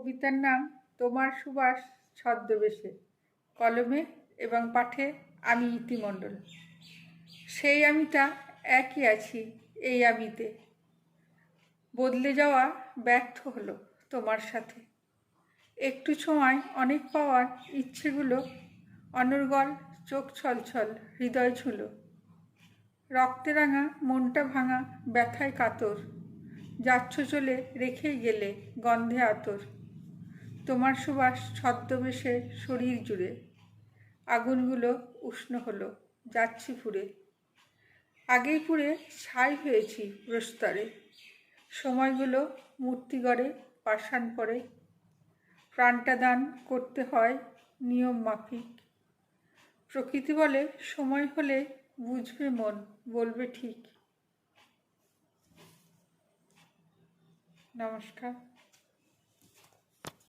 কবিতার নাম তোমার সুবাস ছদ্মবেশে, কলমে এবং পাঠে আমি ইতিমণ্ডল। সেই আমিটা একই আছি এই আমিতে। বদলে যাওয়া ব্যর্থ হলো তোমার সাথে। একটু সময় অনেক পাওয়ার ইচ্ছেগুলো অনর্গল চোখ ছলছল, হৃদয় ছুলো। রক্তে রাঙা, মনটা ভাঙা, ব্যথায় কাতর। যাচ্ছ চলে রেখেই গেলে গন্ধে আতর। তোমার সুবাস ছদ্মবেশে শরীর জুড়ে। আগুনগুলো উষ্ণ হলো, যাচ্ছি ফুরে। আগেই পুড়ে ছাই হয়েছি প্রস্তরে। সময়গুলো মূর্তি গড়ে পাষাণ পরে। প্রাণটা দান করতে হয় নিয়ম মাফিক। প্রকৃতি বলে সময় হলে বুঝবে মন, বলবে ঠিক। নমস্কার।